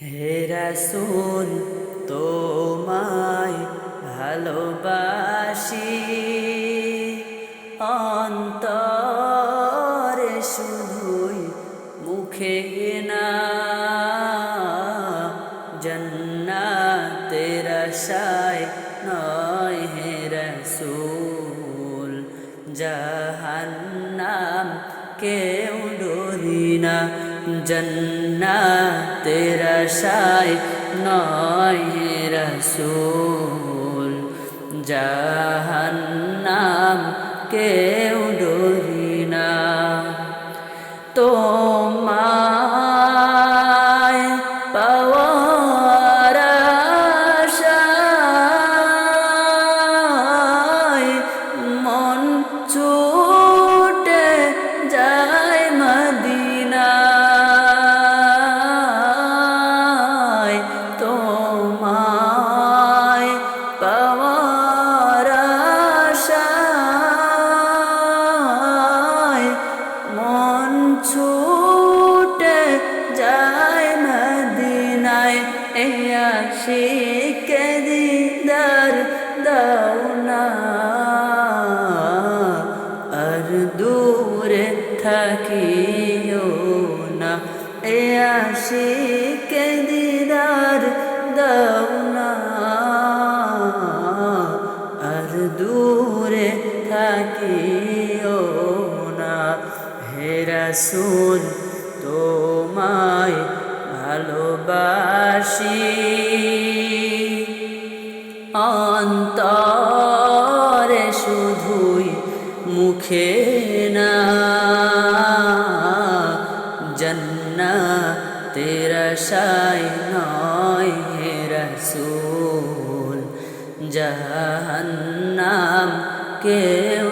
হে রাসূল, তোমায় ভালোবাসি। অন্তরে শুধুই মুখে না, জন্নাতের আশায় নয় হে রসুল। জাহান্নাম কেউ ডরি না জন্নাতের আশায় নয় রসুল। জাহান্নাম কেউ শিখে দিদার দাও না। আর দূরে থাকিও না। এয়া শিখে দিদার দাও না। আর দূরে থাকিও না। হে রাসূল, তোমায় ভালোবাসি। অন্তরে শুধুই মুখে না জন্না তেরা সাই নয় হে রসুল জাহান্নাম কেউ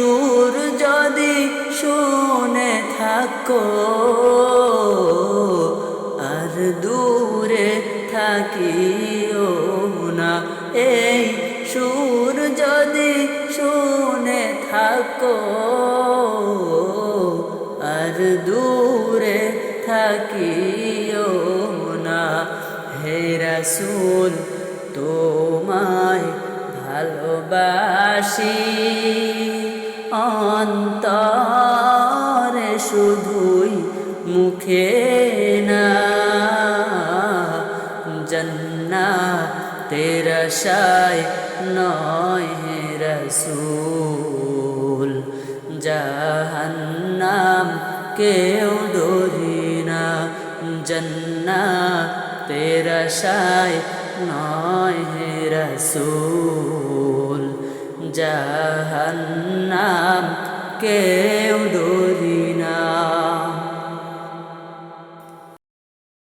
সুর যদি শুনে থাকো, আর দূরে থাকিও না। এই সুর যদি শুনে থাকো, আর দূরে থাকিও না। হে রাসূল, তোমায় ভালোবাসি। অন্তরে শুধুই মুখে না। জন্না তেরা সায় নয় হে রসুল, জাহান্নাম কেউ ডরি জন্না তেরা সায় নয় হে রসুল, জাহান্নাম কেউ ডরি